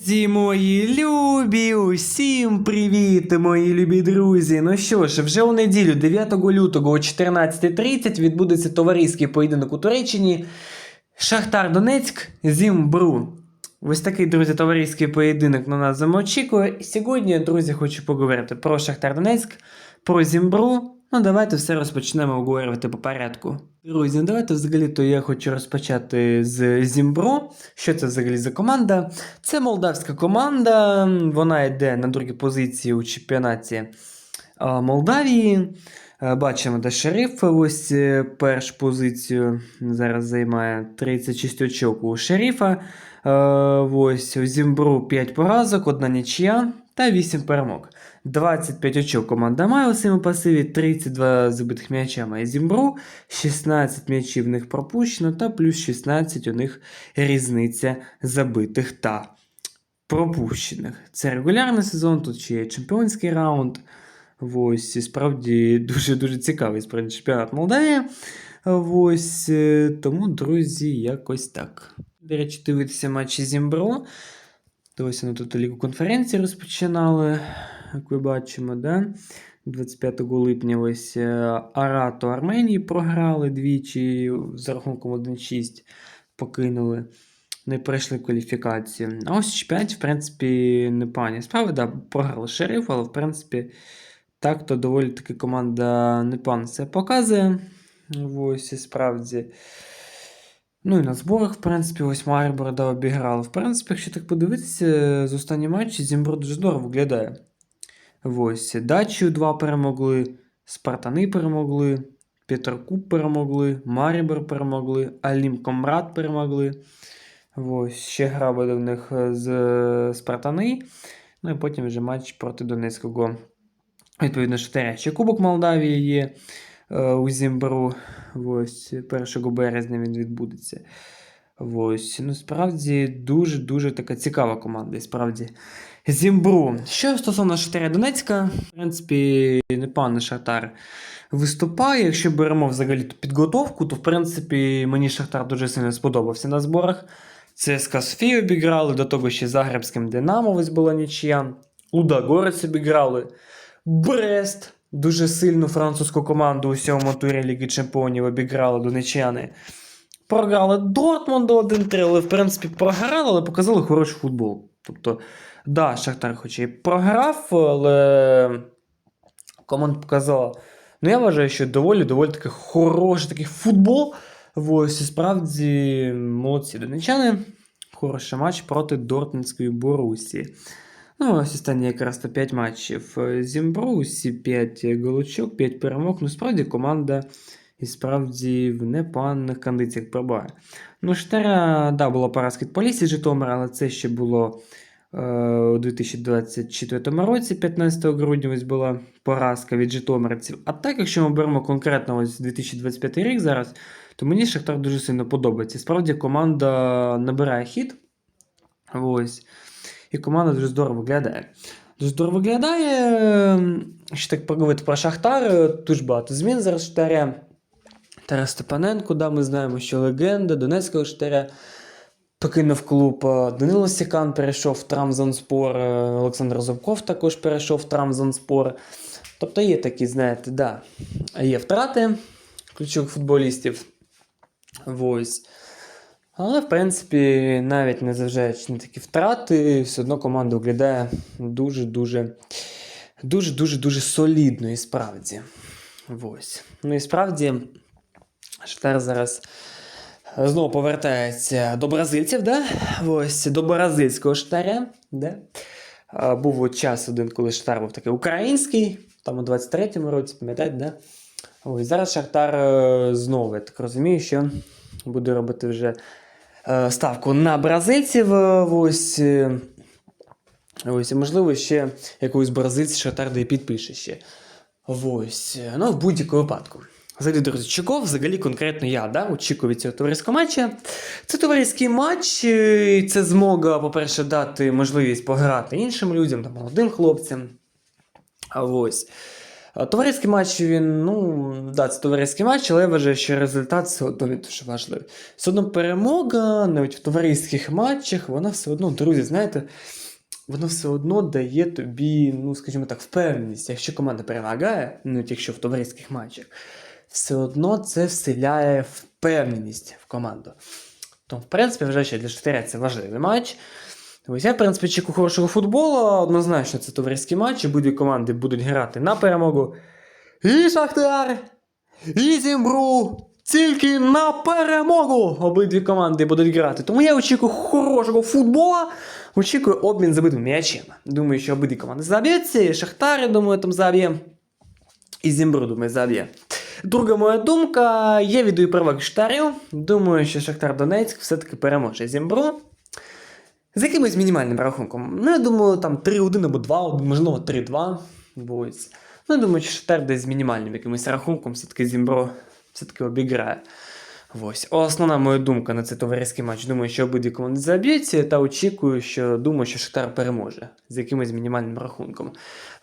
Зі мої любі, усім привіт, мої любі друзі. Ну що ж, вже у неділю, 9 лютого о 14.30 відбудеться товариський поєдинок у Туреччині. Шахтар Донецьк, Зімбру. Ось такий, друзі, товариський поєдинок на нас замочікує. І сьогодні, друзі, хочу поговорити про Шахтар Донецьк, про Зімбру. Ну, давайте все розпочнемо обговорювати по порядку. Друзі, ну, давайте взагалі-то я хочу розпочати з Зімбро. Що це взагалі за команда? Це молдавська команда. Вона йде на другій позиції у чемпіонаті Молдавії. Бачимо, де шериф ось е, першу позицію зараз займає 36 очок у шерифа. Ось у Зімбру 5 поразок, одна нічия та 8 перемог. 25 очок команда має у своєму пасиві, 32 забитих м'яча має Зімбру, 16 м'ячів в них пропущено, та плюс 16 у них різниця забитих та пропущених. Це регулярний сезон, тут ще є чемпіонський раунд. Ось, і справді дуже-дуже цікавий справді чемпіонат Молдавії. Ось, е, тому, друзі, якось так. До речі, дивитися матчі Зімбро. Ось вони тут лігу конференції розпочинали, як ви бачимо, да? 25 липня ось е, Арато Арменії програли двічі за рахунком 1-6 покинули. Не пройшли кваліфікацію. А ось чемпіонаті, в принципі, непогані справи. Да, програли шериф, але в принципі, так то доволі таки команда непогано себе показує. Ось і справді. Ну і на зборах, в принципі, ось Маріборда обіграли. В принципі, якщо так подивитися, з останні матчі Зімбро дуже здорово виглядає. Ось, Дачію 2 перемогли, Спартани перемогли, Петрокуб перемогли, Марібор перемогли, Алім Комрад перемогли. Ось, ще гра буде в них з е, Спартани. Ну і потім вже матч проти Донецького. Відповідно, Шахтаря. Ще Кубок Молдавії є е, у Зімбру. Ось 1 березня він відбудеться. Ось, ну справді дуже-дуже така цікава команда. І справді Зімбру. Що стосовно Шахтаря Донецька, в принципі, непоганий Шахтар виступає. Якщо беремо взагалі ту підготовку, то в принципі мені Шахтар дуже сильно сподобався на зборах. ЦСКА Софію обіграли, до того ще Загребським Динамо ось була нічия. Луда Горець обіграли. Брест. Дуже сильну французьку команду у сьомому турі Ліги Чемпіонів обіграли донечани. Програли Дортмунду 1-3, але в принципі програли, але показали хороший футбол. Тобто, да, Шахтар хоч і програв, але команда показала. Ну, я вважаю, що доволі доволі таки хороший такий футбол. Ось і справді молодці донечани. Хороший матч проти Дортмундської Борусі. Ну, ось останні якраз то 5 матчів. Зімбру, усі 5 голочок, 5 перемог. Ну, справді команда і справді в непоганих кондиціях пробуває. Ну, Штара, да, була поразка від Полісі Житомира, але це ще було е, у 2024 році, 15 грудня, ось була поразка від Житомирців. А так, якщо ми беремо конкретно ось 2025 рік зараз, то мені Шахтар дуже сильно подобається. Справді команда набирає хід. Ось. І команда дуже здорово виглядає. Дуже здорово виглядає. Ще так поговорити про Шахтар. Дуже багато змін зараз Шахтаря. Тарас Степаненко, да, ми знаємо, що легенда Донецького Шахтаря покинув клуб. Данило Сікан перейшов в Трамзонспор, Олександр Зубков також перейшов в Трамзонспор. Тобто є такі, знаєте, да, є втрати ключових футболістів. Ось. Але, в принципі, навіть незважаючи на такі втрати, все одно команда виглядає дуже-дуже дуже-дуже дуже солідно і справді. Ось. Ну і справді, Шахтар зараз знову повертається до бразильців, да? Ось, до бразильського штаря. Да? Був от час один, коли Шахтар був такий український, там у 23-му році, пам'ятаєте, да? Ось зараз Шахтар е, знову, я так розумію, що буде робити вже ставку на бразильців. е, Ось, е, ось, і можливо, ще якогось бразильця Шахтар де і підпише ще. Ось, е, ну, в будь-якому випадку. Взагалі, друзі, чого взагалі конкретно я да, очікую від цього товариського матча. Це товариський матч, е, це змога, по-перше, дати можливість пограти іншим людям, там, молодим хлопцям. А ось. А Товариський матч він, ну, да, це товариський матч, але я вважаю, що результат все одно він дуже важливий. Все одно перемога, навіть в товариських матчах, вона все одно, друзі, знаєте, вона все одно дає тобі, ну, скажімо так, впевненість. Якщо команда перемагає, ну, якщо в товариських матчах, все одно це вселяє впевненість в команду. Тому, в принципі, я вважаю, що для Шахтаря це важливий матч. Ось я, в принципі, чекаю хорошого футболу. Однозначно, це товариські матчі. Будь команди будуть грати на перемогу. І Шахтар, і Зімбру. Тільки на перемогу обидві команди будуть грати. Тому я очікую хорошого футболу. Очікую обмін забитим м'ячем. Думаю, що обидві команди заб'ються. І Шахтар, я думаю, там заб'є. І Зімбру, думаю, заб'є. Друга моя думка, я віддаю перевагу Шахтарю. Думаю, що Шахтар Донецьк все-таки переможе Зімбру. З якимось мінімальним рахунком. Ну, я думаю, там 3-1 або 2, можливо, 3-2. Бо. Ну, я думаю, Шахтар десь з мінімальним якимось рахунком все-таки Зімбро все-таки обіграє. Ось. Основна моя думка на цей товариський матч. Думаю, що обидві команди заб'ються, та очікую, що думаю, що Шахтар переможе з якимось мінімальним рахунком.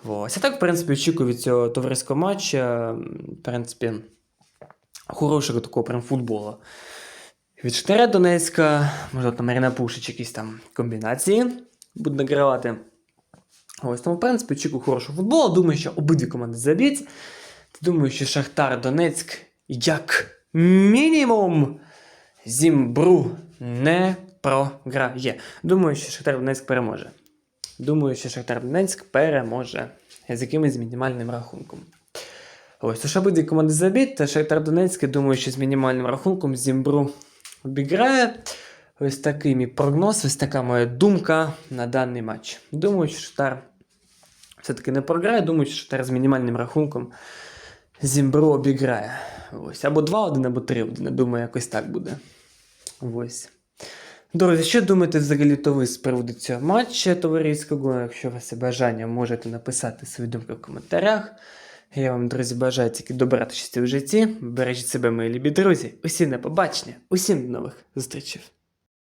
Ось. А так, в принципі, очікую від цього товариського матча, в принципі, хорошого такого прям футболу. Від Шахтаря Донецька, може там Марина Пушич якісь там комбінації буде награвати. Ось тому, в принципі, очікую хорошого футболу. Думаю, що обидві команди заб'ють. Думаю, що Шахтар Донецьк як мінімум Зімбру не програє. Думаю, що Шахтар Донецьк переможе. Думаю, що Шахтар Донецьк переможе з якимось мінімальним рахунком. Ось, тож обидві команди заб'ють, та Шахтар Донецьк, думаю, що з мінімальним рахунком Зімбру обіграє. Ось такий мій прогноз, ось така моя думка на даний матч. Думаю, що Шахтар все-таки не програє, думаю, що Шахтар з мінімальним рахунком Зімбру обіграє. Ось. Або 2-1, або 3-1. Думаю, якось так буде. Ось. Друзі, що думаєте взагалі то ви з приводу цього матча товариського? Якщо у вас є бажання, можете написати свої думки в коментарях. Я вам, друзі, бажаю тільки добра та щастя в житті. Бережіть себе, мої любі друзі. Усім на побачення, усім до нових зустрічей.